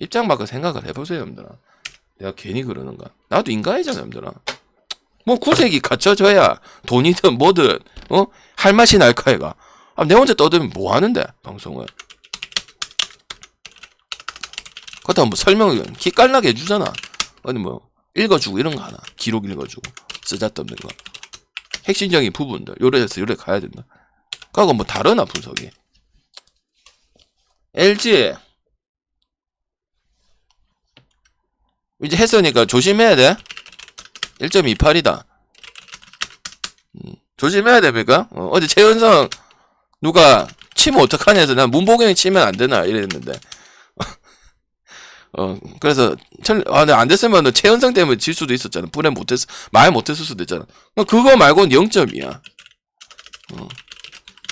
입장 바꿔 생각을 해보세요, 여러분들아. 내가 괜히 그러는가? 나도 인간이잖아, 여러분들아. 뭐 구색이 갖춰져야 돈이든 뭐든 어? 할 맛이 날까 얘가. 아, 내 혼자 떠들면 뭐 하는데 방송을. 그렇다고 뭐 설명을 기깔나게 해주잖아. 아니 뭐 읽어주고 이런 거 하나. 기록 읽어주고 쓰잘데없는 거. 핵심적인 부분들 요래에서 요래 가야 된다. 그하고 뭐 다르나 분석이. LG 이제 했으니까 조심해야 돼. 1.28이다. 음, 조심해야 됩니까? 어, 어제 최현성 누가 치면 어떡하냐 해서 난 문보경이 치면 안 되나 이랬는데 어 그래서 천, 아, 근데 안 됐으면 최현성 때문에 질 수도 있었잖아. 분해 못했 말 못했을 수도 있잖아. 어, 그거 말고는 0점이야. 어.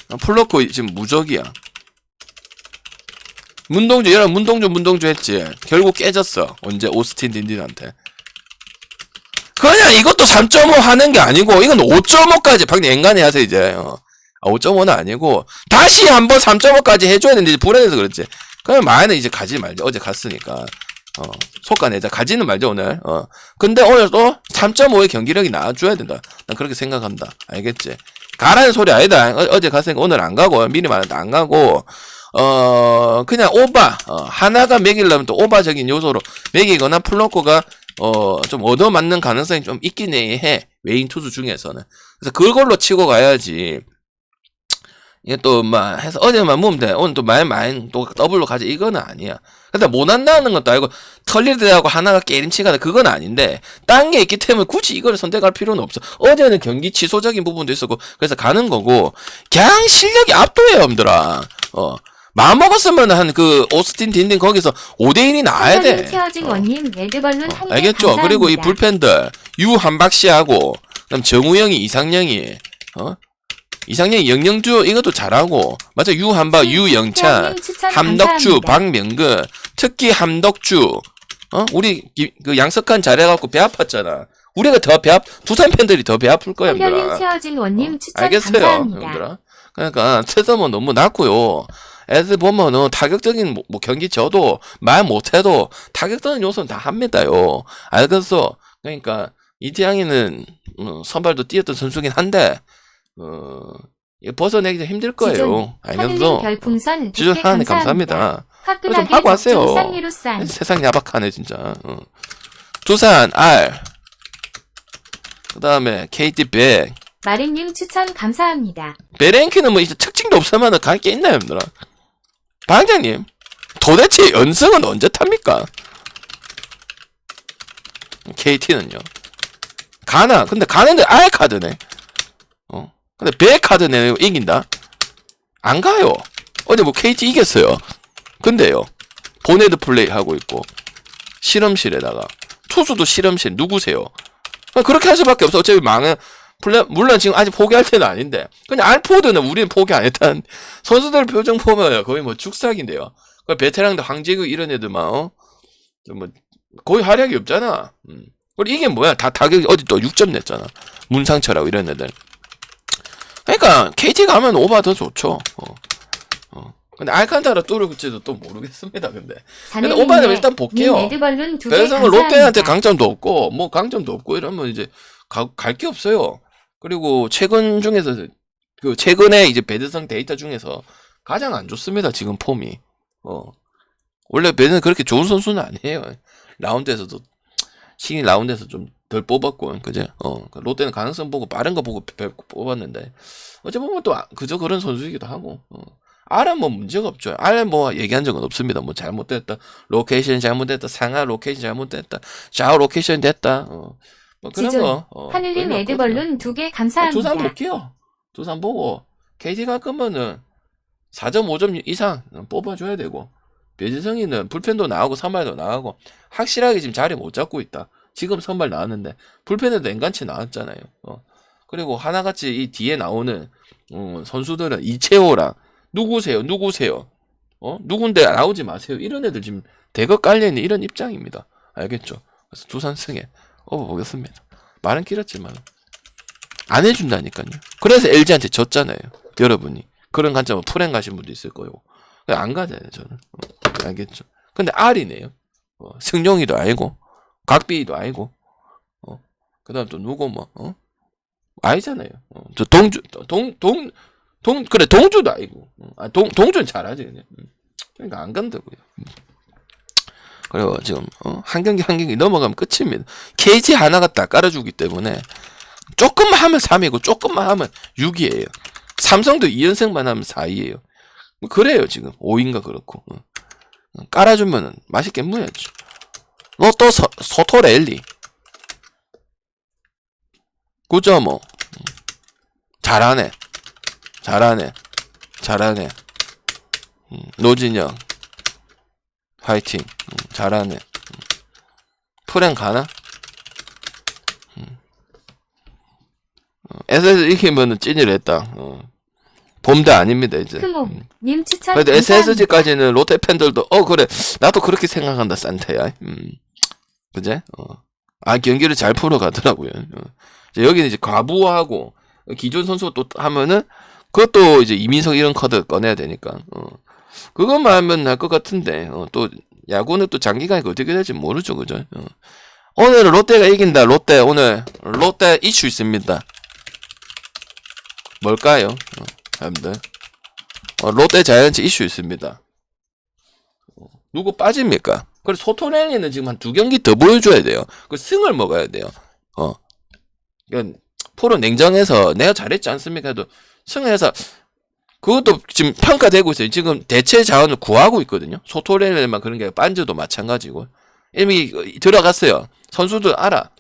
아, 플로코 지금 무적이야. 문동주 얘랑 문동주 문동주 했지. 결국 깨졌어. 언제 오스틴 딘딘한테. 그냥 이것도 3.5 하는 게 아니고 이건 5.5까지 방금 엔간히 하세요 이제. 어. 아, 5.5는 아니고 다시 한번 3.5까지 해줘야 되는데 이제 불안해서 그렇지. 그냥 마에는 이제 가지 말죠. 어제 갔으니까. 어, 속가내자. 가지는 말죠, 오늘. 어. 근데 오늘 또 3.5의 경기력이 나와줘야 된다. 난 그렇게 생각한다. 알겠지? 가라는 소리 아니다. 어, 제 갔으니까 오늘 안 가고, 미리 말했는데 안 가고, 어, 그냥 오바. 어, 하나가 매기려면 또 오바적인 요소로 매기거나 플로코가 어, 좀 얻어맞는 가능성이 좀 있긴 해. 외인 투수 중에서는. 그래서 그걸로 치고 가야지. 이게 또, 막, 해서 어제만 모으면 돼. 오늘 또말 많이 또 더블로 가지. 이거는 아니야. 근데 못 한다는 것도 알고, 털리드하고 하나가 게임치가 그건 아닌데, 딴 게 있기 때문에 굳이 이거를 선택할 필요는 없어. 어제는 경기 취소적인 부분도 있었고, 그래서 가는 거고, 그냥 실력이 압도해요, 여러분들아. 어. 마음 먹었으면 한 그 오스틴 딘딘 거기서 5대1이 나와야 돼. 채어진 어. 원님 레드벌룬 어, 알겠죠? 감사합니다. 그리고 이 불펜들 유 한박 씨하고 그다음 정우영이 이상영이 어 이상영이 영영주 이것도 잘하고 맞아 유 한박 유영찬 태연님 추천 함덕주. 박명근 특히 함덕주 어 우리 기- 그 양석환 잘해갖고 배 아팠잖아 우리가 더 배 아, 두산 팬들이 더 배 아플 거야 얘들아 어, 추천 알겠어요, 감사합니다. 형들아. 그러니까 세점은 너무 낮고요. 애들 보면은 타격적인 뭐, 뭐 경기 져도 말 못해도 타격적인 요소는 다 합니다요. 알겠어. 그러니까 이태양이는 어, 선발도 뛰었던 선수긴 한데 어 이거 벗어내기 좀 힘들 거예요. 알겠어. 별풍선 지존 100개 하나님 감사합니다. 좀 하고 하세요. 쌍리로쌍 세상 야박하네 진짜. 어. 두산 R. 그 다음에 KT 백. 마린님 추천 감사합니다. 베랭키는 뭐 이제 특징도 없으면 갈 게 있나요, 여러분들아? 방장님, 도대체 연승은 언제 탑니까? KT는요. 가나, 근데 가는데 아예 카드네. 어. 근데 배 카드 내고 이긴다? 안 가요. 어제 뭐 KT 이겼어요. 근데요. 보네드 플레이 하고 있고, 실험실에다가, 투수도 실험실 누구세요? 그렇게 할 수밖에 없어. 어차피 망은, 플레, 물론 지금 아직 포기할 때는 아닌데 그냥 알포드는 우리는 포기 안 했다는 선수들 표정 보면 거의 뭐 죽삭인데요. 그 베테랑들 황재규 이런 애들만 어? 좀뭐 거의 활약이 없잖아. 음. 그리고 이게 뭐야? 다 타격이 어디 또 6점 냈잖아. 문상철하고 이런 애들. 그러니까 KT 가면 오바 더 좋죠. 어. 어. 근데 알칸타라 뚜르구치도 또 모르겠습니다. 근데 근데 오바는 일단 볼게요. 그래서 감사합니다. 롯데한테 강점도 없고 뭐 강점도 없고 이러면 이제 갈 게 없어요. 그리고 최근 중에서 그 최근에 이제 배드성 데이터 중에서 가장 안 좋습니다. 지금 폼이. 어. 원래 배드는 그렇게 좋은 선수는 아니에요. 라운드에서도 신인 라운드에서 좀 덜 뽑았고 그제 어그 롯데는 가능성 보고 빠른 거 보고 배- 뽑았는데 어째 보면 또 아- 그저 그런 선수이기도 하고 어. R은 뭐 문제가 없죠. R은 뭐 얘기한 적은 없습니다. 뭐 잘못됐다. 로케이션 잘못됐다. 상하 로케이션 잘못됐다. 좌우 로케이션 됐다. 어. 뭐 그런 지존, 거. 어, 하늘님 의미 없거든요. 레드벌룬 두개 아, 감사합니다. 두산 볼게요. 두산 보고 KT가 끄면은 4.5점 이상 뽑아줘야 되고 배지성이는 불펜도 나가고 선발도 나가고 확실하게 지금 자리 못 잡고 있다. 지금 선발 나왔는데 불펜에도 엔간치 나왔잖아요. 어. 그리고 하나같이 이 뒤에 나오는 어, 선수들은 이채호랑 누구세요? 누구세요? 어? 누군데 나오지 마세요. 이런 애들 지금 대거 깔려있는 이런 입장입니다. 알겠죠? 그래서 두산 승에 업어보겠습니다. 말은 길었지만 안 해준다니까요. 그래서 LG한테 졌잖아요. 여러분이. 그런 관점은 풀행 가신 분도 있을 거고. 안 가잖아요, 저는. 어, 알겠죠? 근데 R이네요. 어, 승용이도 아니고, 각비도 아니고, 어, 그 다음 또 누구 뭐, 어? 아니잖아요. 어, 저 동주, 동, 동, 동, 그래, 동주도 아니고, 어, 아, 동, 동주는 잘하지, 그냥. 음. 그러니까 안 간다고요. 음. 그리고 지금, 어, 한 경기 한 경기 넘어가면 끝입니다. KT 하나가 딱 깔아주기 때문에, 조금만 하면 3이고, 조금만 하면 6이에요. 삼성도 2연승만 하면 4위에요. 뭐 그래요, 지금. 5인가 그렇고. 어. 어, 깔아주면은 맛있게 무야죠. 너또 소토렐리. 9.5. 음. 잘하네. 잘하네. 잘하네. 음, 노진영. 화이팅. 음, 잘하네. 음. 프랭 가나? 음. 어, SS 찐이를 했다. 어. 봄대 아닙니다, 이제. 음. 크몽님 추천 그래도. SSG까지는 롯데 팬들도 어 그래 나도 그렇게 생각한다 산타야. 음 그제? 어 아 경기를 잘 풀어 가더라고요. 어. 이제 여기는 이제 과부하고 기존 선수 또 하면은 그것도 이제 이민석 이런 카드 꺼내야 되니까 어 그것만 하면 할것 같은데 어, 또 야구는 또 장기간이 어떻게 될지 모르죠 그죠? 어. 오늘은 롯데가 이긴다 롯데 오늘 롯데 이슈 있습니다. 뭘까요? 어, 여러분들. 어, 롯데 자이언츠 이슈 있습니다. 어, 누구 빠집니까? 그래서 소토렐리는 지금 한 두 경기 더 보여줘야 돼요. 그 승을 먹어야 돼요. 어. 그러니까 프로 냉정해서 내가 잘했지 않습니까? 해도 승해서 그것도 지금 평가되고 있어요. 지금 대체 자원을 구하고 있거든요. 소토렐리만 그런 게 반즈도 마찬가지고. 이미 들어갔어요. 선수들 알아.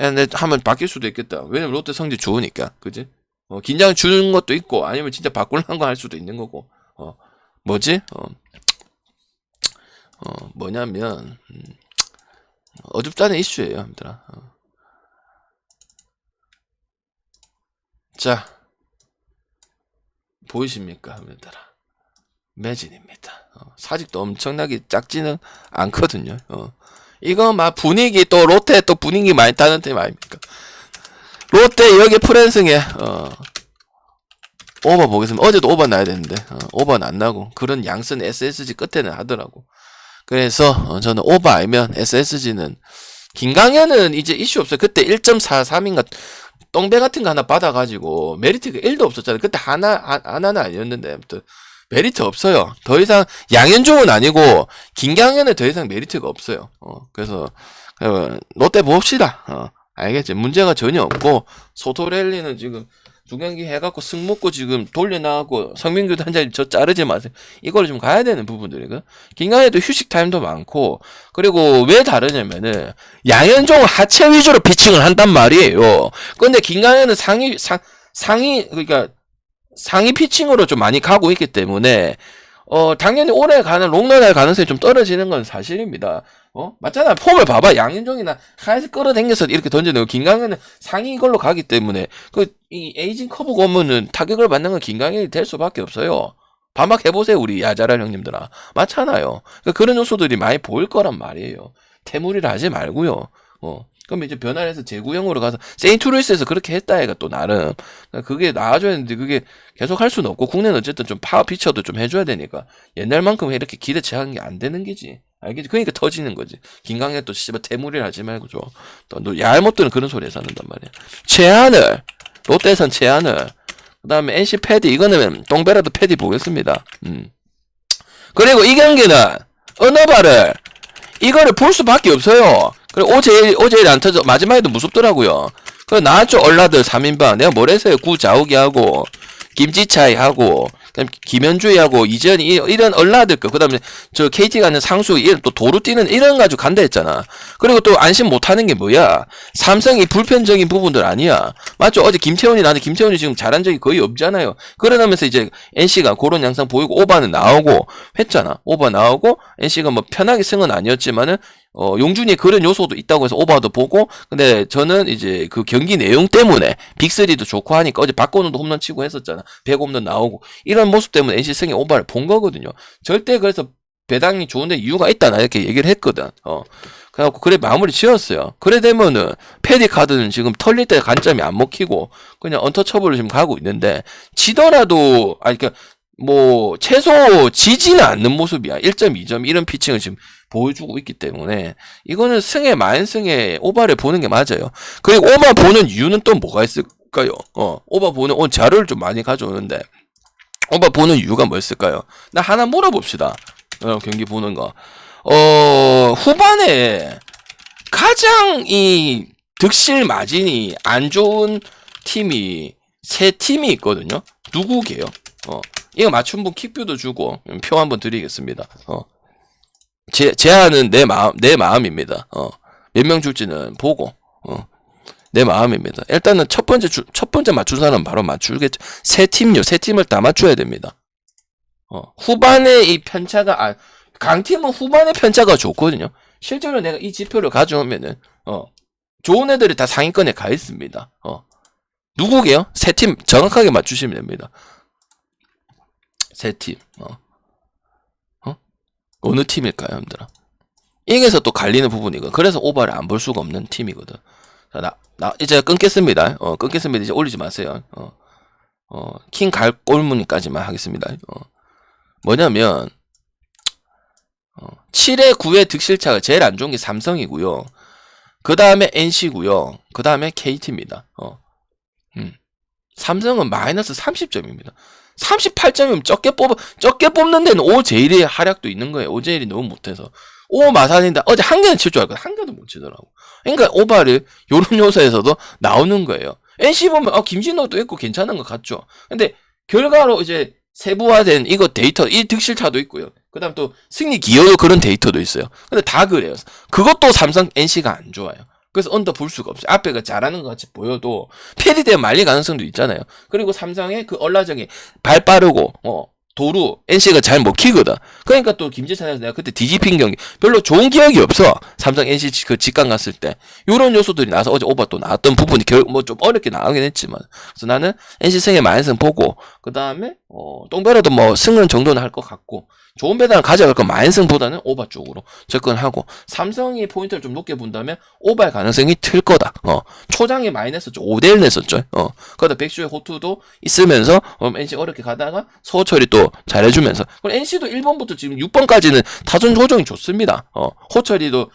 야, 내 하면 바뀔 수도 있겠다. 왜냐면 롯데 성적 좋으니까. 그지? 어, 긴장 주는 것도 있고, 아니면 진짜 바꾸려는 거할 수도 있는 거고, 어, 뭐지? 어, 어 뭐냐면, 음, 어줍잖은 이슈예요, 얘들아. 어. 자, 보이십니까, 얘들아. 매진입니다. 어, 사직도 엄청나게 작지는 않거든요. 어. 이거 막 분위기 또 롯데 또 분위기 많이 타는 팀 아닙니까? 롯데 여기 프랜승에 어, 오버 보겠습니다. 어제도 오버 나야 되는데 어, 오버는 안 나고 그런 양선 SSG 끝에는 하더라고. 그래서 어, 저는 오버 알면 SSG는 김강현은 이제 이슈 없어요. 그때 1.43인가 똥배 같은 거 하나 받아가지고 메리트가 1도 없었잖아요. 그때 하나 하- 하나는 아니었는데 아무튼 메리트 없어요. 더 이상 양현종은 아니고 김강현은 더 이상 메리트가 없어요. 어, 그래서 어, 롯데 봅시다. 어, 알겠지? 문제가 전혀 없고 소토렐리는 지금 두 경기 해갖고 승 먹고 지금 돌려나가고 성민규 단장님 저 자르지 마세요. 이걸 좀 가야 되는 부분들이고 김강현도 휴식 타임도 많고 그리고 왜 다르냐면은 양현종은 하체 위주로 피칭을 한단 말이에요. 근데 김강현은 상위 상 상위 그러니까 상위 피칭으로 좀 많이 가고 있기 때문에 어 당연히 올해 가는 롱런 할 가능성이 좀 떨어지는 건 사실입니다. 어 맞잖아 폼을 봐봐 양현종이나 하에서 끌어당겨서 이렇게 던져내고 김강현은 상위 이걸로 가기 때문에 그 이 에이징 커브 오면은 타격을 받는 건 김강현이 될 수밖에 없어요. 반박해 보세요 우리 야자랄 형님들아 맞잖아요. 그런 요소들이 많이 보일 거란 말이에요. 태물이라 하지 말고요. 어 그럼 이제 변화를 해서 재구형으로 가서 세인트루이스에서 그렇게 했다 해가 또 나름. 그러니까 그게 나아져야 되는데 그게 계속 할 수는 없고 국내는 어쨌든 좀 파워 피처도 좀 해줘야 되니까 옛날만큼 이렇게 기대치 하는 게 안 되는 게지. 알겠지? 그러니까 터지는 거지. 김강현 또 씨발 대물이라 하지 말고 줘또너 얄못들은 그런 소리 해서 한단 말이야. 최하늘 롯데선 최하늘 그 다음에 NC 패디 이거는 똥배라도 패디 보겠습니다. 음. 그리고 이 경기는 발을 이거를 볼 수밖에 없어요. 그리고 오제 오제일 안 터져 마지막에도 무섭더라고요. 그 나왔죠 얼라들 3인방 내가 뭐랬어요 구자욱이 하고 김지차이 하고 그다음 김현주이 하고 이재현이 이- 이런 얼라들 거 그다음에 저 KT 가는 상수 이런 또 도루 뛰는 이런 가지고 간다 했잖아. 그리고 또 안심 못 하는 게 뭐야? 삼성이 불편적인 부분들 아니야. 맞죠? 어제 김태훈이 나한테 김태훈이 지금 잘한 적이 거의 없잖아요. 그러면서 이제 NC가 그런 양상 보이고 오바는 나오고 했잖아. 오바 나오고 NC가 뭐 편하게 승은 아니었지만은 어, 용준이 그런 요소도 있다고 해서 오바도 보고, 근데 저는 이제 그 경기 내용 때문에 빅3도 좋고 하니까 어제 박건우도 홈런 치고 했었잖아. 100 홈런 나오고. 이런 모습 때문에 NC 승에 오바를 본 거거든요. 절대 그래서 배당이 좋은데 이유가 있다. 나 이렇게 얘기를 했거든. 어. 그래갖고 그래 마무리 지었어요. 그래 되면은 패디 카드는 지금 털릴 때 관점이 안 먹히고 그냥 언터처블로 지금 가고 있는데 지더라도 아니 그니까 뭐 최소 지지는 않는 모습이야. 1.2점 이런 피칭을 지금 보여주고 있기 때문에 이거는 승에 만승에 오바를 보는 게 맞아요. 그리고 오바 보는 이유는 또 뭐가 있을까요? 어, 오바 보는 오늘 자료를 좀 많이 가져오는데 오바 보는 이유가 뭐였을까요? 나 하나 물어봅시다. 어, 경기 보는 거. 어, 후반에 가장 이 득실 마진이 안 좋은 팀이 세 팀이 있거든요. 누구게요? 어, 이거 맞춘 분 킥뷰도 주고 표 한번 드리겠습니다. 어, 제 제안은 내 마음 내 마음입니다. 어, 몇 명 줄지는 보고 어, 내 마음입니다. 일단은 첫 번째 주, 첫 번째 맞춘 사람 바로 맞추겠죠. 세 팀요, 세 팀을 다 맞춰야 됩니다. 어, 후반에 이 편차가 아, 강팀은 후반에 편차가 좋거든요. 실제로 내가 이 지표를 가져오면은 어, 좋은 애들이 다 상위권에 가 있습니다. 어. 누구게요? 세 팀 정확하게 맞추시면 됩니다. 세 팀. 어. 어? 어느 팀일까요, 여러분들아? 이게서 또 갈리는 부분이고 그래서 오버를 안 볼 수가 없는 팀이거든. 자, 나, 나 이제 끊겠습니다. 어, 끊겠습니다. 이제 올리지 마세요. 어, 어, 킹갈 골무늬까지만 하겠습니다. 어, 뭐냐면 어, 7회 9회 득실차가 제일 안 좋은 게 삼성이고요. 그 다음에 NC고요. 그 다음에 KT입니다. 어. 음. 삼성은 마이너스 30점입니다. 38점이면 적게 뽑아, 적게 뽑는 데는 오제일의 활약도 있는 거예요. 오제일이 너무 못해서. 오 마산인데 어제 한 개는 칠 줄 알고 한 개도 못 치더라고. 그러니까 오바를 요런 요소에서도 나오는 거예요. NC 보면 어 김진호도 있고 괜찮은 것 같죠. 근데 결과로 이제 세부화된 이거 데이터 이 득실차도 있고요. 그 다음 또 승리 기여도 그런 데이터도 있어요. 근데 다 그래요. 그것도 삼성 NC가 안 좋아요. 그래서 언더 볼 수가 없어요. 앞에가 잘하는 것 같이 보여도 패리되면 말릴 가능성도 있잖아요. 그리고 삼성의 그 얼라정이 발 빠르고 어 도루 NC가 잘 먹히거든. 그러니까 또 김지찬에서 내가 그때 뒤집힌 경기 별로 좋은 기억이 없어. 삼성 NC 그 직관 갔을 때 요런 요소들이 나서 어제 오버 또 나왔던 부분이 결국 뭐좀 어렵게 나오긴 했지만 그래서 나는 NC 승의 만승 보고 그 다음에 어 똥배라도 뭐 승은 정도는 할 것 같고 좋은 배당을 가져갈 건 만승보다는 오바 쪽으로 접근하고 삼성이 포인트를 좀 높게 본다면 오바의 가능성이 틀 거다. 어 초장에 많이 냈었죠. 5대1 냈었죠. 어 그러다 백슈의 호투도 있으면서 어, NC 어렵게 가다가 서호철이 또 잘해주면서 그리고 NC도 1번부터 지금 6번까지는 타선 조정이 좋습니다. 어 호철이도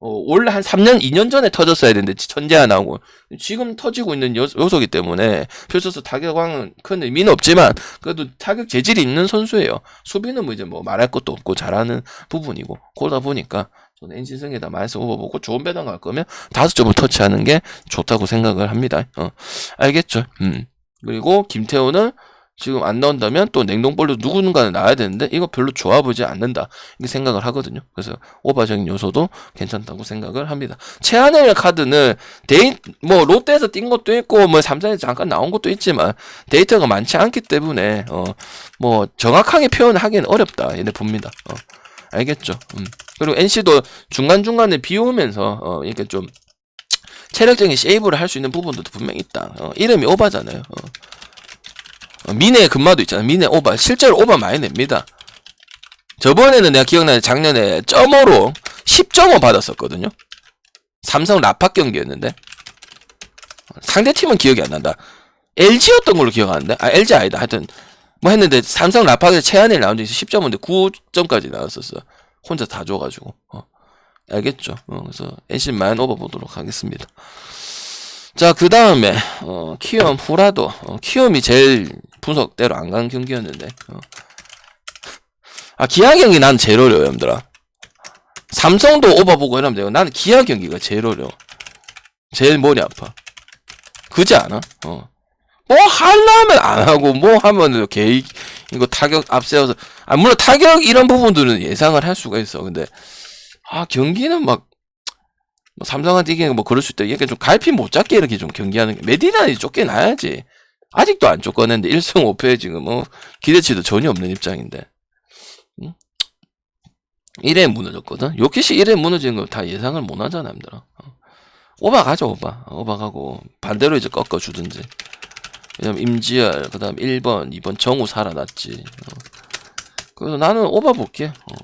어, 원래 한 3년, 2년 전에 터졌어야 되는데, 천재가 나오고, 지금 터지고 있는 요, 요소기 때문에, 필수서 타격왕은 큰 의미는 없지만, 그래도 타격 재질이 있는 선수예요. 수비는 뭐 이제 뭐 말할 것도 없고, 잘하는 부분이고, 그러다 보니까, 저는 NC승에다 마이너스 오버보고 좋은 배당 갈 거면, 다섯 점을 터치하는 게 좋다고 생각을 합니다. 어, 알겠죠? 음. 그리고, 김태호는, 지금 안 나온다면 또 냉동볼로 누군가는 나와야 되는데 이거 별로 좋아 보이지 않는다 이렇게 생각을 하거든요. 그래서 오바적인 요소도 괜찮다고 생각을 합니다. 최한일 카드는 데이 뭐 롯데에서 뛴 것도 있고 뭐 삼성에서 잠깐 나온 것도 있지만 데이터가 많지 않기 때문에 어 뭐 정확하게 표현하기는 어렵다 이래 봅니다. 어 알겠죠? 음. 그리고 NC도 중간 중간에 비 오면서 어 이렇게 좀 체력적인 세이브를 할 수 있는 부분도 분명히 있다. 어, 이름이 오바잖아요. 어. 어, 미네 금마도 있잖아. 미네 오바. 실제로 오바 많이 냅니다. 저번에는 내가 기억나는 작년에 점으로 10점을 받았었거든요. 삼성 라팍 경기였는데. 상대팀은 기억이 안 난다. LG였던 걸로 기억하는데. 아, LG 아니다. 하여튼, 뭐 했는데, 삼성 라팍에서 최한일 라운드에서 10점인데 9점까지 나왔었어. 혼자 다 줘가지고. 어. 알겠죠? 어, 그래서 NC만 오버 보도록 하겠습니다. 자, 그 다음에, 어, 키움 후라도. 어, 키움이 제일 분석대로 안 간 경기였는데. 어. 아, 기아 경기 난 제일 어려워, 여러분들아. 삼성도 오버 보고 이러면 되고, 나는 기아 경기가 제일 어려워. 제일 머리 아파. 그지 않아? 어. 뭐 하려면 안 하고, 뭐 하면 개, 이거 타격 앞세워서, 아, 물론 타격 이런 부분들은 예상을 할 수가 있어. 근데, 아, 경기는 막, 뭐 삼성한테 이기는 뭐 그럴 수 있다. 이게 좀 갈피 못 잡게 이렇게 좀 경기하는 게 메디나이 쫓겨나야지. 아직도 안 쫓겨냈는데 1승 5패 지금 뭐 기대치도 전혀 없는 입장인데. 응? 1회 무너졌거든. 요키시 1회 무너지는 거다 예상을 못 하잖아, 남들아. 어. 오바 가죠, 오바. 오바 가고 반대로 이제 꺾어 주든지. 왜냐면 임지열, 그 다음 1번, 2번 정우 살아났지. 어. 그래서 나는 오바 볼게. 어.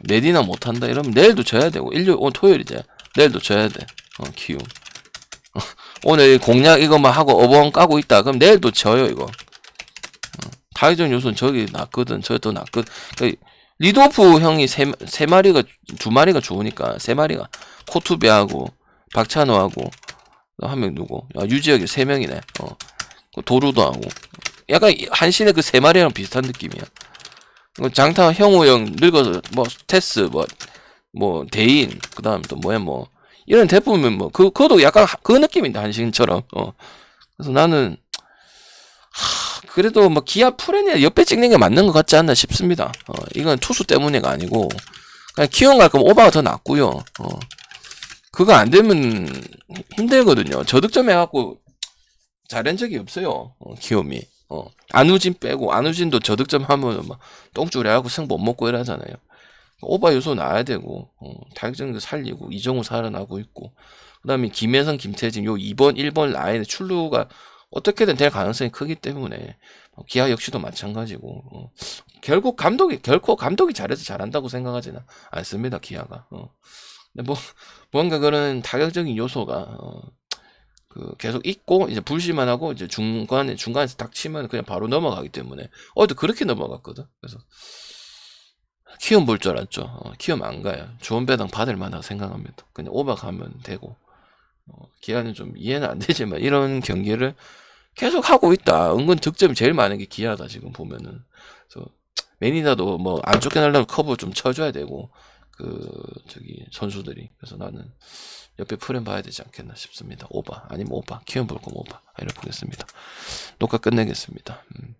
내디나 못한다 이러면 내일도 져야 되고 일요일 오늘 토요일이제 내일도 져야 돼. 어, 키움. 오늘 공략 이것만 하고 어벙 까고 있다. 그럼 내일도 져요 이거. 어, 타격적인 요소는 저기 낫거든. 저기 더 낫거든. 그러니까 리도프 형이 세, 세 마리가, 두 마리가 좋으니까, 세 마리가. 코투비하고, 박찬호하고, 한 명 누구? 아, 유지혁이 세 명이네. 어. 그 도루도 하고. 약간 이- 한신의 그 세 마리랑 비슷한 느낌이야. 그 장타 형우 형 늙어서, 뭐, 테스, 뭐, 뭐, 대인, 그 다음 또 뭐야, 뭐. 이런 대부분 뭐, 그, 그것도 약간 하- 그 느낌인데, 한신처럼. 어. 그래서 나는, 하, 그래도 뭐 기아 프레니아 옆에 찍는 게 맞는 것 같지 않나 싶습니다. 어, 이건 투수 때문에가 아니고 그냥 키움 갈 거면 오바가 더 낫고요. 어, 그거 안 되면 힘들거든요. 저득점 해갖고 잘한 적이 없어요. 어, 키움이. 어, 안우진 빼고 안우진도 저득점 하면 막 똥줄에 하고 승 못 먹고 이러잖아요. 오바 요소 나야 되고 어, 타격정도 살리고 이정우 살아나고 있고 그 다음에 김혜성, 김태진 요 2번, 1번 라인의 출루가 어떻게든 될 가능성이 크기 때문에 어, 기아 역시도 마찬가지고 어, 결국 감독이 결코 감독이 잘해서 잘한다고 생각하지는 않습니다 기아가 어. 근데 뭐 뭔가 그런 타격적인 요소가 어, 그 계속 있고 이제 불시만 하고 이제 중간에 중간에서 딱 치면 그냥 바로 넘어가기 때문에 어제도 그렇게 넘어갔거든 그래서 키움 볼 줄 알았죠 어, 키움 안 가요 좋은 배당 받을 만하다 생각합니다 그냥 오바 가면 되고 어, 기아는 좀 이해는 안 되지만 이런 경기를 계속 하고 있다. 은근 득점이 제일 많은 게 기아다 지금 보면은. 그래서 매니다도 뭐 안 쫓겨나려면 커버 좀 쳐줘야 되고 그 저기 선수들이 그래서 나는 옆에 프레임 봐야 되지 않겠나 싶습니다. 오바 아니면 오바 키움 볼 거면 오바 이렇게 보겠습니다. 녹화 끝내겠습니다. 음.